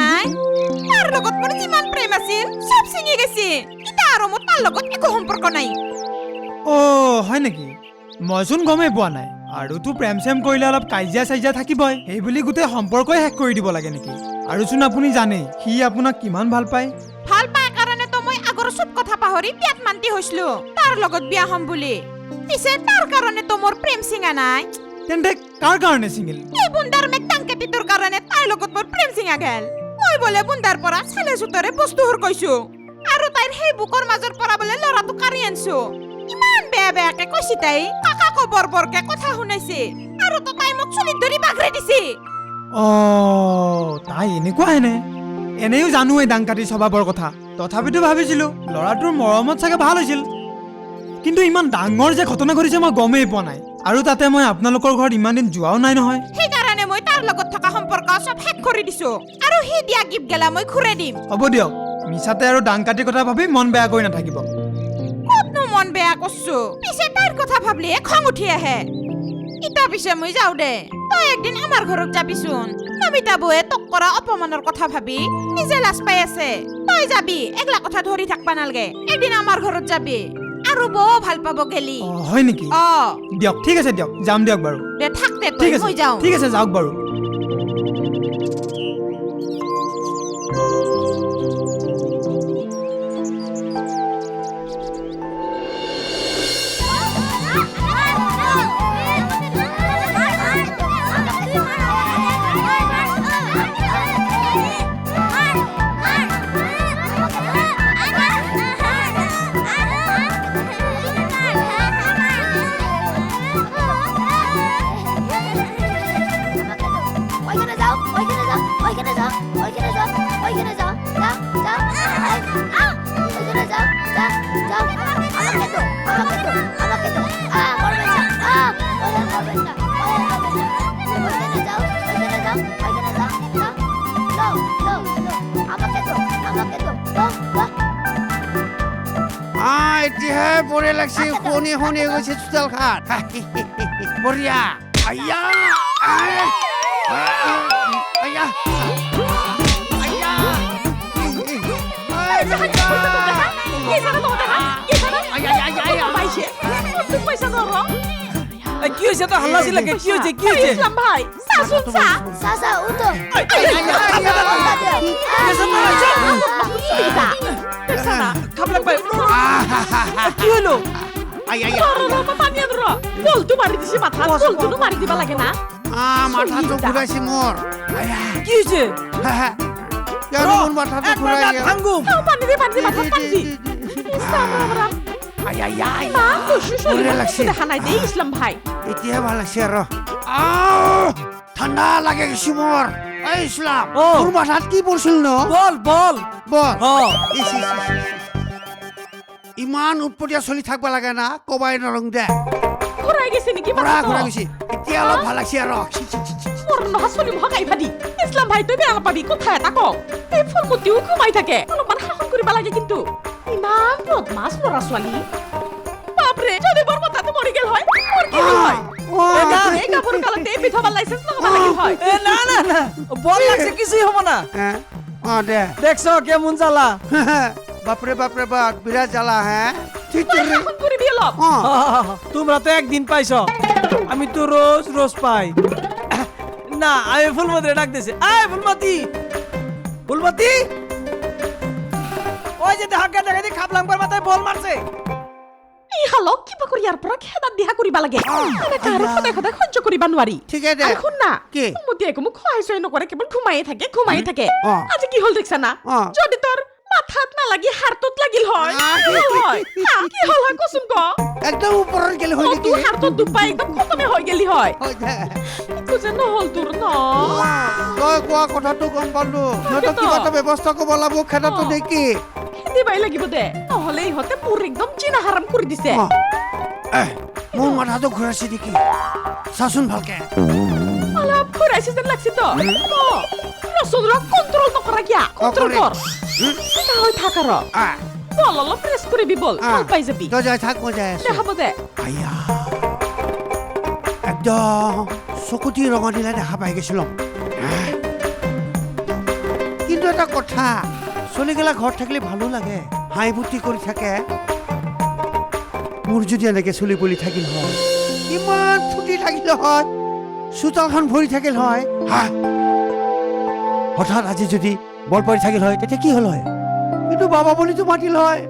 নাই? তাৰ লগত মোৰ যিমান প্ৰেম আছিল চব ছিঙি গেছি। এতিয়া আৰু মোৰ তাৰ লগত একো সম্পৰ্ক নাই। অ' হয় নেকি? মইচোন গমেই পোৱা নাই। আৰুতো প্ৰেম চেম কৰিলে অলপ কাজিয়া চাজিয়া থাকিবই। সেই বুলি গোটেই সম্পৰ্কই শেষ কৰি দিব লাগে নেকি? আৰুচোন আপুনি জানেই সি আপোনাক কিমান ভালো পায়। ভালো পাই কাৰণেতো মই আগৰ চব কথা পাহৰি বিয়াত মান্তি হৈছিলো। তাৰ লগত বিয়া হ'ম বুলি। পিছে তাৰ কাৰণেতো মোৰ প্ৰেম চিঙা নাই? তেন্তে কাৰ কাৰণে ছিংগল এই বুন্দাৰ মেকটাং কেপিটোৰ কাৰণে তাইৰ লগত মোৰ প্ৰেম চিঙা গেল। মই বোলে বুন্দাৰ পৰা চালে চুতৰে বস্তু হুৰ কৈছো। আৰু তাইৰ সেই বুকৰ মাজৰ পৰা বোলে ল'ৰাটো কাঢ়ি আনছো। ইমান বেয়া বেয়াকে কৈছি তাই। কাকাকো বৰ বৰকে কথা শুনাইছে। আৰু তো তাই মোক চুলিত ধৰি বাগৰাই দিছে। অ' তাই এনেকুৱা হেনে। এনেও জানো এই দাংকাটি স্বভাৱৰ কথা। তথাপিতো ভাবিছিলো ল'ৰাটোৰ মৰমত চাগে ভালো হৈছিল। কিন্তু ইমান ডাঙৰ যে ঘটনা ঘটিছে মই গমেই পোৱা নাই। আৰু তাতে মই আপোনালোকৰ ঘৰত ইমান দিন যোৱাও নাই নহয়। মই তাৰ লগত থকা সম্পৰ্ক চব শেষ কৰি দিছো। আৰু সি দিয়া গিফ্ট গেলা মই ঘূৰাই দিম। হ'ব দিয়ক মিছাতে আৰু দাংকাটিৰ কথা ভাবি মন বেয়া কৰি নাথাকিব। ক'তনো মন বেয়া কৰছো? পিছে তাইৰ কথা ভাবলিহে খং উঠি আহে। ইতা পিছে মই যাওঁ দে। তই একদিন আমাৰ ঘৰত যাবিচোন নমিতা বৌয়ে তোক কৰা অপমানৰ কথা ভাবি নিজে লাজ পাই আছে। তই যাবি একলা কথা ধৰি থাকবা নালগে। এদিন আমাৰ ঘৰত যাবি। আৰু বৌ ভাল পাব গেলি। হয় নেকি? অ। দিয়ক ঠিক আছে দিয়ক যাম দিয়ক বাৰু। দে থাক দে তই ঠিক আছে মই যাওঁ। ঠিক আছে যাওক বাৰু। আহ এতিয়াহে বঢ়িয়া লাগছে শুৱনি শুৱনি হৈ গৈছে চোতালখান বঢ়িয়া আয়া আহ, আহ, আয়া। আয়া আয়া আয়া আয়া কি হাল্লা চিল্লাকে কি? হৈছে কি ইছলাম ভাই। উঠো। দিছে দিবা লাগে না? কি গেল? পানী দি পানী দি পানী দি বঢ়িয়া লাগছে। দেখা নাই ইছলাম ভাই। এতিয়াহে ভালো লাগছে আহ, ঠাণ্ডা লাগে গৈছে মোৰ এই ইছলাম অ। মাথাত কি পৰিছিল ন? বল বল। বল। ইমান উৎপতীয়া চলি থাকিব লাগে না কবাই নৰং দে। ঘূৰাই গৈছে নেকি ঘূৰা ঘূৰা গৈছে। এতিয়া অলপ ভালো লাগছে আৰু। মোৰ নহয় চলি ভগাই ভাদি ইছলাম ভাই তই বেয়া নাপাবি কথা এটা ক এই ফুলমতিও ঘুমাই থাকে। অলপমান শাসন কৰিব লাগে কিন্তু। ইমান বদমাছ ল'ৰা ছোৱালী বাপৰে যদি মোৰ মতাটো মৰি গেল হয়। মোৰ কি হ'ল হয়? এই কাপোৰ কালতে এই লগাব লাগিল হয়। না না না। বল লাগছে কিছুই হব না। হে? অ দে। দেখছ কেমন জ্বালা। বাপরে বাপরে বাপ বিরাট জ্বালা হ্যাঁ? অ তোমরা তো একদিন পাইছ। আমি তো রোজ রোজ পাই। না আমি ফুলমতি ডাক দিছে। আয় ফুলমতি! ফুলমতি! ওই যে দেখা দেখা দি খাবলাঙ্গর মাথায় বল মারছে। ই হালক কিবা কৰি ইয়াৰ পৰা খেদাত দিহা কৰিব লাগে। এনেকে আৰু সদায় সদায় সহ্য কৰিব নোৱাৰি। ঠিকে আৰু শুন না কি? মতি একো মোক সহায় চহায় নকৰে কেৱল ঘুমায়ে থাকে ঘুমায়ে থাকে। অ। আজি কি হ'ল দেখিছা না অ। যদি তোৰ মাথাত নালাগি হাৰ্টত লাগিল হয়। কি হ'ল হয়? হা, কি হ'ল হয়? একদম ওপৰত গেলে হয় অ, নেকি দুখ একদম খতমে হৈ গেলি হয়। হয় যে নহ'ল তোৰ ন। তই কোৱা কথাটো গম পালো। সিহঁতক কিবা এটা ব্যৱস্থা কৰিব লাগিব খেদাটো অ। নেকি? দিবাই লাগিব দে। নহ'লে ইহঁতে মোৰ একদম চিনা হাৰাম কৰি দিছে। মোৰ মাথাটো ঘূৰাইছে নেকি? চাচোন ভালকে। 그래 시즌 락시도 দেখা পাই গেছিলাম। কিন্তু এটা কথা চলিগেলা ঘৰত থাকিলে ভালো লাগে হাঁহি ফূৰ্তি কৰি থাকে। মোৰ যদি এনেকে চলি পলি থাকিল হয় ইমান ফূৰ্তি থাকিল হয়। চোতালখন ভৰি থাকিল হয়। হা? হঠাৎ আজি যদি বৰ পৰি থাকিল হয় তেতিয়া কি হ'ল হয়? কিন্তু বাবা বুলিতো মাতিল হয়।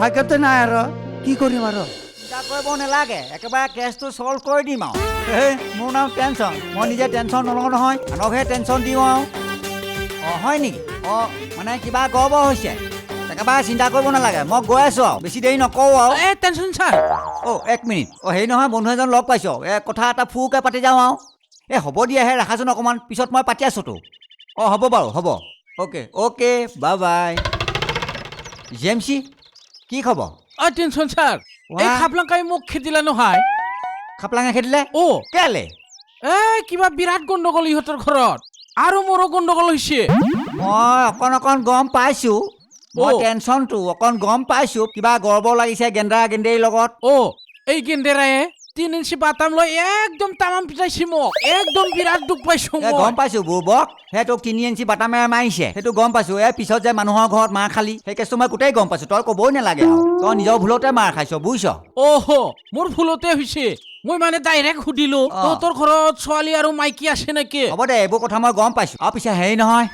ভাগ্যতে নাই আৰু। কি কৰিম আৰু? চিন্তা কৰিব নালাগে একেবাৰে কেছটো ছল্ভ কৰি দিম আৰু। এই মোৰ নাম টেনশ্যন মই নিজে টেনশ্যন নলওঁ নহয় আনকহে টেনশ্যন দিওঁ আৰু। অঁ হয় নেকি? অঁ মানে কিবা গৰ্বৰ হৈছে। একেবাৰে চিন্তা কৰিব নালাগে। মই গৈ আছোঁ আৰু। বেছি দেৰি নকওঁ আৰু। এ টেনশ্যন ছাৰ। অ' এক মিনিট। অ' হেৰি নহয় বন্ধু এজন লগ পাইছোঁ। এই কথা এটা ফুৰকৈ পাতি যাওঁ আৰু। এই হ'ব দিয়াহে ৰাখাচোন অকণমান। পিছত মই পাতি আছোঁতো অঁ হ'ব বাৰু হ'ব। Okay okay bye bye G M C কি খবৰ? অ টেনশ্যন ছাৰ। এই। খাপলাংকাই মোক খেদিলে নহয়। খাপলাঙে খেদিলে? অ। কেলে? এ কিবা বিৰাট গণ্ডগোল ইহঁতৰ ঘৰত। আৰু মোৰো গণ্ডগোল হৈছে। মই অকণ অকণ গম পাইছোঁ। মই অ'। টেনশ্যনটো অকণ গম পাইছোঁ কিবা গৰ্বৰ লাগিছে গেন্দা গেন্দেৰীৰ লগত। অ এই গেন্দেৰায়ে তিন ইঞ্চি বাটাম লৈ একদম তামাম পিটাইছে মোক একদম বিৰাট দুখ পাইছো গম পাইছোঁ বুবক সেই তোক তিনি ইঞ্চি বাটামেৰে মাৰিছে। সেইটো গম পাইছোঁ এই পিছত যে মানুহৰ ঘৰত মাৰ খালি সেই কেছটো মই গোটেই গম পাইছোঁ তই ক'বই নালাগে তই নিজৰ ভুলতে মাৰ খাইছ বুজিছ? অহ মোৰ ভুলতে হৈছে। মই মানে ডাইৰেক্ট সুধিলো তহঁতৰ ঘৰত ছোৱালী আৰু মাইকী আছে নেকি? হ'ব দে এইবোৰ কথা মই গম পাইছোঁ। আৰু পিছে হেৰি নহয়।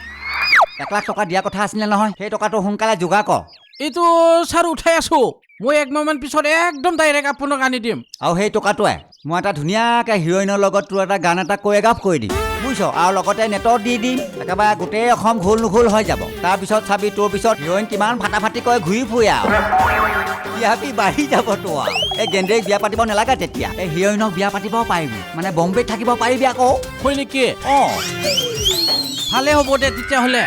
এক লাখ টকা দিয়া কথা আছিলে নহয় সেই টকাটো সোনকালে যোগাৰ কৰ। এইটো ছাৰ উঠাই আছো। মই একমাহ মান পিছত একদম ডাইৰেক্ট আপোনাক আনি দিম। আৰু সেই টকাটোৱে মই এটা ধুনীয়াকৈ হিৰ'ইনৰ লগত তোৰ এটা গান এটা কোৰিঅ'গ্ৰাফ কৰি দিম বুজিছ? আৰু লগতে নেটত দি দিম একেবাৰে গোটেই অসম ঘোল নুঘোল হৈ যাব। তাৰপিছত চাবি তোৰ পিছত হিৰ'ইন কিমান ফাটা ফাটি ঘূৰি ফুৰে আৰু। বিয়াপি বাঢ়ি যাব তো আৰু। এই গেন্দেৰীক বিয়া পাতিব নালাগে তেতিয়া। এই হিৰ'ইনক বিয়া পাতিব পাৰিবি। মানে বম্বেত থাকিব পাৰিবি আকৌ। হয় নেকি? অঁ। ভালে হ'ব দে তেতিয়াহ'লে।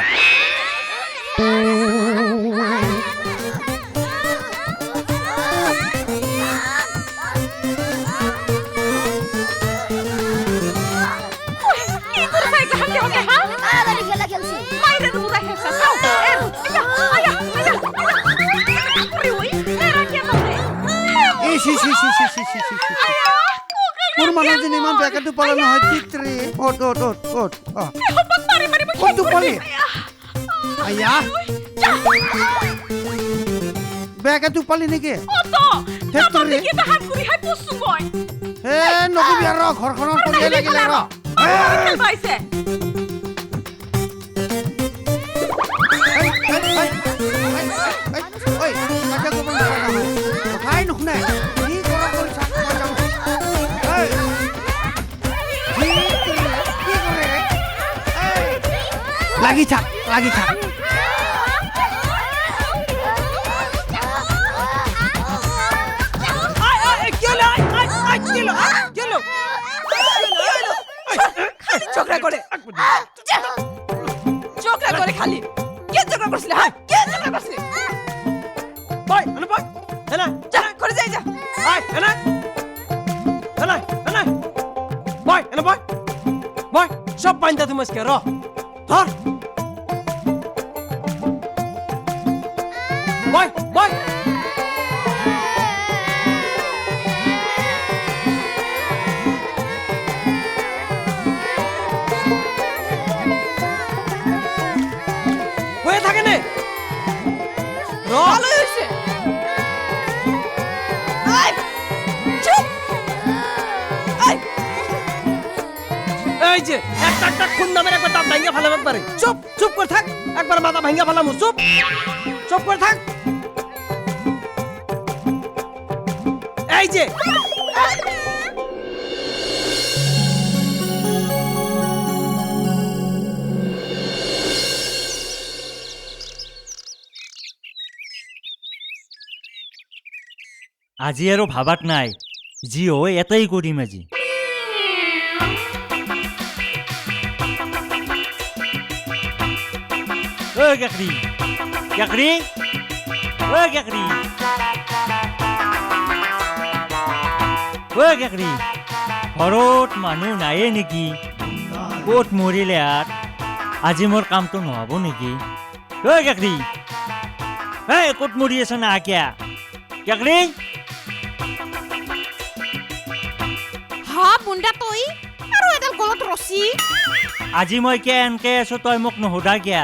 মোৰ মানুহজনী ইমান বেকেটো পালে নহয় তিত্ৰি অ'ত অ অ'ত অ'ত কত বলে আয়া ব্যাগে তু পালি নাকি অত তামার দিকে তাহার পুরি হাই পুসু কই হে নকবি আর ঘরখনৰ কৰি লাগিলে ৰ হে পাইছে ঐ কাটা গোবন কথা নাই নুশুনে লাগি থাক লাগি থাক। ঝগড়া করে। করে খালি। কে ঝগড়া করছিলে হ্যাঁ? কে ঝগড়া করছিলে? বয় বয়। সব বাইন্দা তুমি আজকে ধর। boy, boy. একটা একটা খুন নামের একবার ফেলাম একবারে। চুপ চুপ করে থাক। একবার মাথা ফেলাম, চুপ। চুপ করে থাক। এই যে। আজি আৰু ভাবাত নাই। যি হয় এটাই কৰিম আজি। ঐ ঐ কাকৰি ঐ কাকৰি ঘৰত মানুহ নায়ে নেকি ক'ত মৰিলে আৰ আজি মোৰ কামটো নহ'ব নেকি ঐ কাকৰি এই ক'ত মৰি আছ না কিয়া কাকৰি হা বুন্দা তই আৰু এডাল গলত ৰছী আজি মই কিয় এনকে আছো তই মোক নুসুধা কিয়া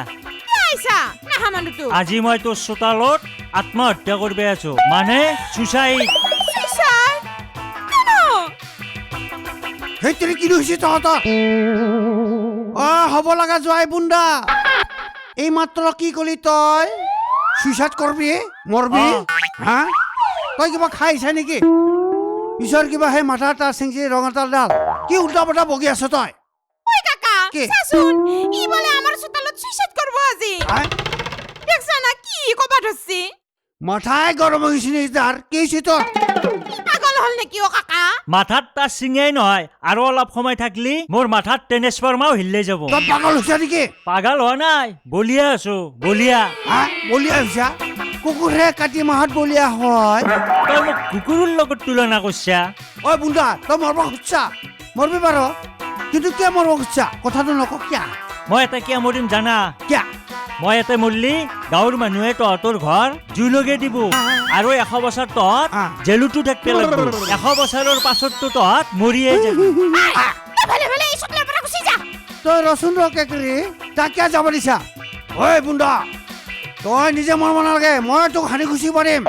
আজি মই তোৰ চোতালত আত্মহত্যা কৰিব আছো। মানে চুচাইড। চুইচাই কেন? সেই তেৰি কি হৈছে তহঁতৰ? অ হ'ব লগা যোৱাই বুন্দা। এই মাত্ৰ কি কলি তই? চুইচাইড কৰবি? মৰবি? হা? তই কিবা খাইছা নেকি? পিছৰ কিবা সেই মাথা এটা চিংচি ৰঙা ডাল। কি উল্টা পাল্টা বগি আছ তই? কি? দেখছা না কি কবা ধৰছি মাথাই গৰম হৈ গৈছে নেকি তাৰ কি তোৰ পাগল হল নেকি অ কাকা মাথাত তাৰ চিঙাই নহয় আৰু অলপ সময় থাকলি মোৰ মাথাত ট্ৰেন্সফৰ্মাও হিলে যাব তই পাগল হৈছা নেকি পাগাল হোৱা নাই বলিয়া আছো বলিয়া হা বলিয়া হৈছা কুকুৰহে কাতি মাহত বলিয়া হয় তই মোক কুকুৰৰ লগত তুলনা কৰছা ঐ বুন্দা তই মৰব খুজছা মৰবি পাৰ কিন্তু কিয় মৰব খুজছা কথাটো নক কিয়া মই এটা কিয় মৰিম জানা কিয়া মই ইয়াতে মৰলি গাঁৱৰ মানুহে তহঁতৰ ঘৰ জুইলগে দিব। আৰু এশ বছৰ তহঁত। জেলুটো থাকিব লাগিব। এশ বছৰৰ পাছততো তহঁত মৰিয়ে যাবি। তই পৰা গুচি ৰচোন ৰ কেকৰি তাক কিয় যাব দিছা? ঐ বুন্দা তই নিজে মৰব নালাগে মই তোক সানি খুচি পাৰিম।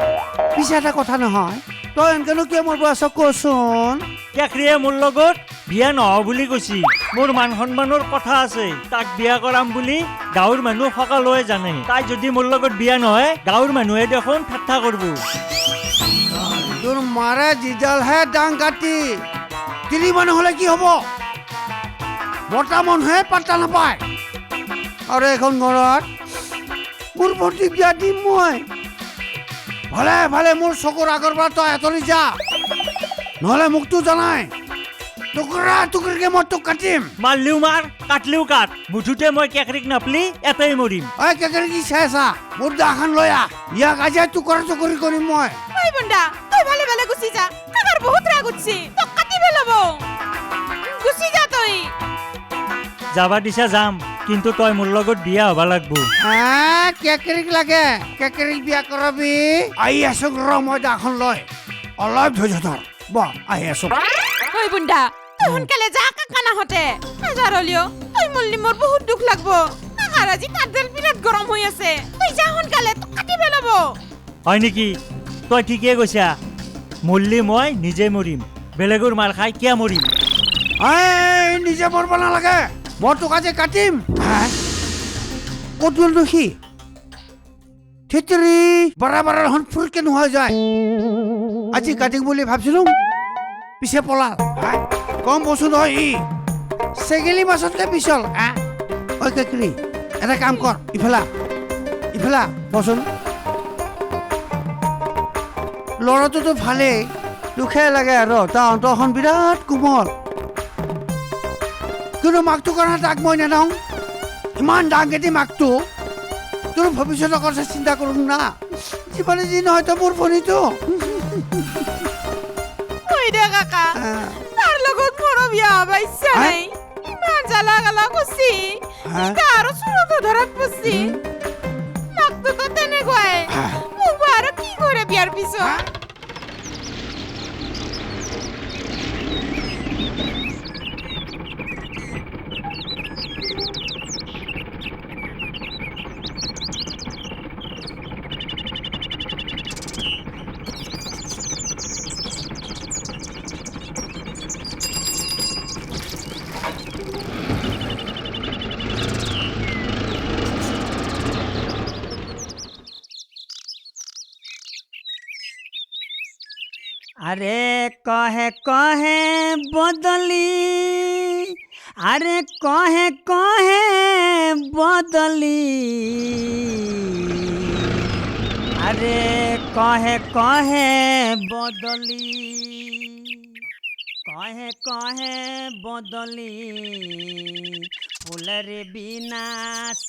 পিছে এটা কথা নহয় তই এনেকেনো কিয় মৰব আছ কচোন কেকৰিয়ে মোৰ লগত বিয়া নহওঁ বুলি কৈছি। মোৰ মান সন্মানৰ কথা আছে। তাক বিয়া কৰাম বুলি গাঁৱৰ মানুহ সকলোৱে জানে। তাই যদি মোৰ লগত বিয়া নহয়, গাঁৱৰ মানুহে দেখোন ঠাট্টা কৰিব। তোৰ মাৰে যিডালহে ডাং কাটি। তিনি মানুহ হ'লে কি হ'ব? মতা মানুহে পাত্তা নাপায়। আৰু এখন ঘৰত মোৰ ভণ্টি বিয়া দিম মই। ভালে ভালে, মোৰ চকুৰ আগৰ পৰা তই আঁতৰি যা। নহ'লে মোকতো জানাই। টুকুৰা টুকুৰিকে মই তোক কাটিম। মাৰলিও মাৰ কাটলিও কাট। মুঠতে মই কেকৰিক নাপলি এটাই মৰিম। ঐ কেকেৰি কি চাই আছা মোৰ দাখন লৈ আহ ইয়াক আজিয়ে টুকুৰা টুকুৰি কৰিম মই। ঐ বন্দা তই ভালে ভালে গুচি যা। কাকাৰ বহুত ৰাগ উঠছি। তোক কাটি পেলাব গুচি যা তই। যাবা দিছা যাম কিন্তু তই মোৰ লগত বিয়া হবা লাগব। আহ, কেকেৰিক লাগে। কেকেৰিক বিয়া কৰাবি। আহি আছো ৰ মই দাখন লৈ অলপ ধৈৰ্য ধৰ। ব আহি আছো ঐ বুন্দা তই সোনকালে যা কাকা নাহতে হাজাৰ হলিও তই মৰলি মোৰ বহুত দুখ লাগব। কাকাৰ আজি কাঠডাল বিৰাট গৰম হৈ আছে। তই যা সোনকালে তোক কাটি পেলাব। হয় নেকি? তই ঠিকে কৈছা। মৰলি মই নিজে মৰিম। বেলেগৰ মাৰ খাই কিয় মৰিম? এই নিজে মৰব নালাগে। মই তোক আজি কাটিম। হা? ক'ত গ'লনো সি থেতেৰি বাৰে বাৰে দেখোন ফুৰকে নোহোৱা যায়। আজি কাটিম বুলি ভাবছিলো। পিছে পলাল? কম বস্তু নহয় ই। চেগেলি মাছতকে পিছল হা? ঐ কেকৰি এটা কাম কৰ ইফালা। ইফালা বচোন ল'ৰাটোতো ভালেই দুখে লাগে আৰু তাৰ অন্তৰখন বিৰাট কোমল। কিন্তু মাকটো কাৰণে তাক মই নেনাওঁ ইমান ডাঙেদি মাকটো। তোৰ ভৱিষ্যতৰ কথা চিন্তা কৰোঁ না। যিমানে যি নহয় তই মোৰ ভনীটো। কাকা। বিয়া হা? নাই ইমান জ্বালা গালা হা? এতিয়া আৰু চুৰতো ধৰাত পৰছি মাকটোতো তেনেকুৱাই আহ, মোক বা আৰু কি কৰে বিয়াৰ পিছত আরে কহে কহে বদলি, আরে কহে কহে বদলি। আরে কহে কহে বদলি, কহে কহে বদলি। ফুলের বিনা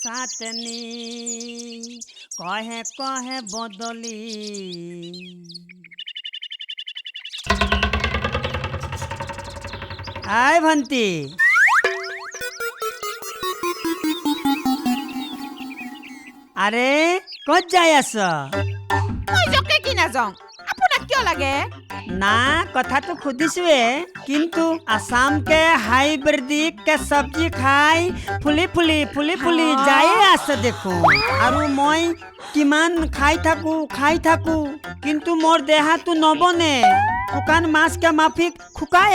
সাতনি কহে কহে বদলি। আই ভন্টি আরে ক'ত যাই আছ। মই জকে কি নাযাওঁ? আপোনাক কিয় লাগে? না কথাটো সুধিছোৱে কিন্তু আসামকে হাইব্ৰিডিককে চব্জি খাই ফুলি ফুলি ফুলি ফুলি যায়ে আছে দেখোন। আৰু মই কিমান খাই থাকো খাই থাকো কিন্তু মোৰ দেহাটো নবনে। শুকান মাছকে মাফিক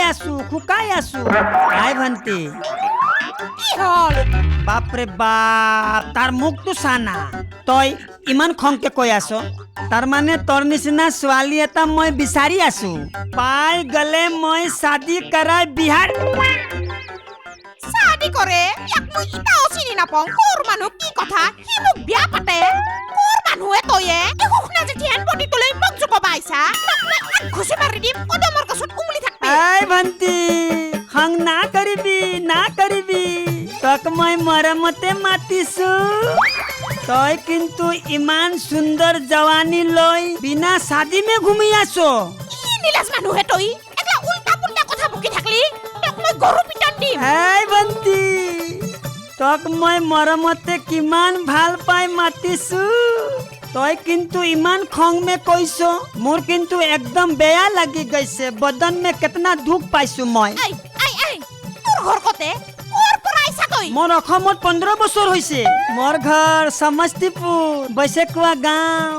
আছো শুকাই আছো আই ভণ্টি কি হ'ল বাপৰে বাপ তাৰ মুখটো চানা তই ইমান খংকে কৈ আছ তাৰমানে তোৰ নিচিনা ছোৱালী এটা মই বিচাৰি আছো পাই গলে মই শাদি কৰাই বিহাৰ চাদি কৰে মই ইটাও চিনি নাপাওঁ কৰ মানুহ কি কথা সি মোক বিয়া পাতে মানুহে তয়ে। এই সুখনা যেঠিয়ান বডিটোলৈ মোক জোকাবা আহিছা তোক মই এক ঘুচি মাৰি দিম কদমৰ গছত উমলি থাকবি। আই ভণ্টি খং না কৰিবি না কৰিবি। তোক মই মৰমতে মাতিছো। তই কিন্তু ইমান সুন্দৰ জৱানী লৈ বিনা শাদি মে ঘূমি আছ। নীলাজ মানুহে তই? এটা উল্টা পুল্টা কথা বকি থাকলি। তোক মই গৰু পিটন দিম। এই ভণ্টি তোক মই মৰমতে কিমান ভালো পাই মাতিছো। তই কিন্তু ইমান খং মে কৈছ। মোৰ কিন্তু একদম বেয়া লাগি গৈছে। বদন মে কেতনা দুখ পাইছো মই। মোৰ অসমত পোন্ধৰ বছৰ হৈছে। মোৰ ঘৰ সমষ্টিপুৰ বৈশাখুৱা গাঁও।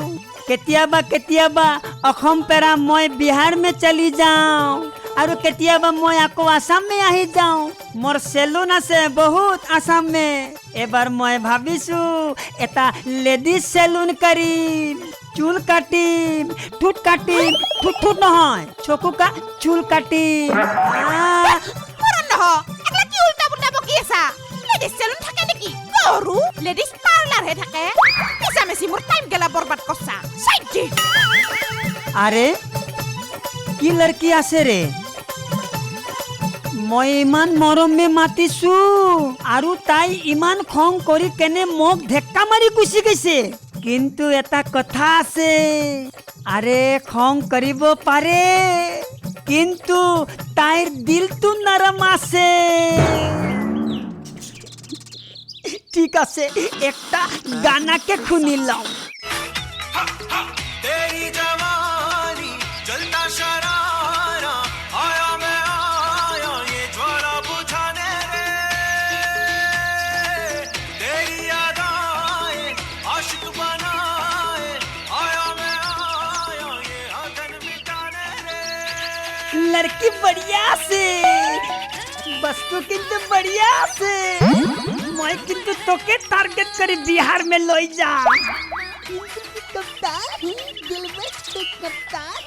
কেতিয়াবা কেতিয়াবা অসম পেৰা মই বিহাৰ মে চলি যাওঁ। আৰু কেতিয়াবা মই আকৌ আসাম আহি যাওঁ মোৰ চেলুন আছে বহুত আসাম এবাৰ মই ভাবিছো এটা লেডিজ চেলুন কৰিম চুল কাটিম ঠোঁট কাটিম ঠোঁট ঠোঁট নহয় চকু কা চুল কাটিম আছা লেডিজ চেলুন থাকে থাকে মিছামেচি মোৰ টাইম গেলা বৰবাদ কৰছা চাইডি কি লড়কি আছে ৰে মই ইমান মৰমে মাতিছো আৰু তাই ইমান খং কৰি কেনে মোক ঢেক্কা মাৰি গুচি গৈছে। কিন্তু এটা কথা আছে, আৰে খং কৰিব পাৰে, কিন্তু তাইৰ দিলটো নৰম আছে। ঠিক আছে, একটা গানাকে শুনি লওঁ। लड़की बढ़िया से। बस्तु किंतु बढ़िया से। मैं किंतु तो के टारगेट करी बिहार में लोई जा। दिल में कप्तान